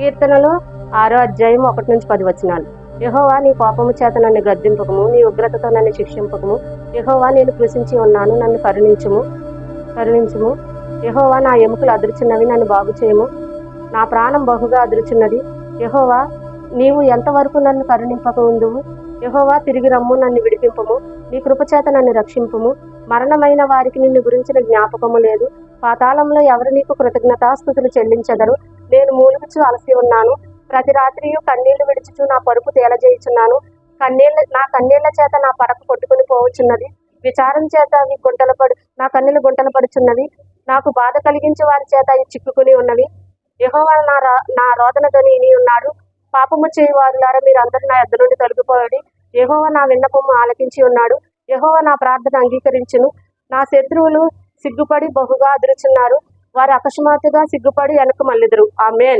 కీర్తనలు ఆరో అధ్యాయం ఒకటి నుంచి పది వచనాలు. యహోవా నీ కోపము చేత నన్ను గద్దింపకము నీ ఉగ్రతతో నన్ను శిక్షింపకము. యహోవా నేను కృషించి ఉన్నాను నన్ను కరుణించుము కరుణించుము. యహోవా నా ఎముకలు అదురుచున్నవి నన్ను బాగు చేయము. నా ప్రాణం బహుగా అదురుచున్నది. యహోవా నీవు ఎంతవరకు నన్ను కరుణింపక ఉందువు యహోవా తిరిగి రమ్ము నన్ను విడిపింపము. నీ కృపచేత నన్ను రక్షింపము. మరణమైన వారికి నిన్ను గురించిన జ్ఞాపకము లేదు. పాతాళంలో ఎవరు నీకు కృతజ్ఞతాస్థుతులు చెల్లించదరు? నేను మూలుగుచు అలసి ఉన్నాను. ప్రతి రాత్రియు కన్నీళ్ళు విడుచుచు నా పరుపు తేలజేయుచున్నాను. కన్నీళ్ళ నా కన్నీళ్ళ చేత నా పరకు కొట్టుకుని పోవచ్చున్నది. విచారం చేత అవి గుంటలు పడు నా కన్నీళ్ళు గుంటలు పడుచున్నవి. నాకు బాధ కలిగించే వారి చేత అవి చిక్కుకుని ఉన్నవి. యెహోవా నా నా రోదన ధ్వని ఇని ఉన్నాడు. పాపము చేయి వారులారా మీరు అందరూ నా ఎద్ద నుండి తొలగిపోయాడు యహోవ నా విన్నపము ఆలకించి ఉన్నాడు. యహోవ నా ప్రార్థన అంగీకరించును. నా శత్రువులు సిగ్గుపడి బహుగా అదురుచున్నారు. వారు అకస్మాత్తుగా సిగ్గుపడి వెనక్కు ఆ మేల్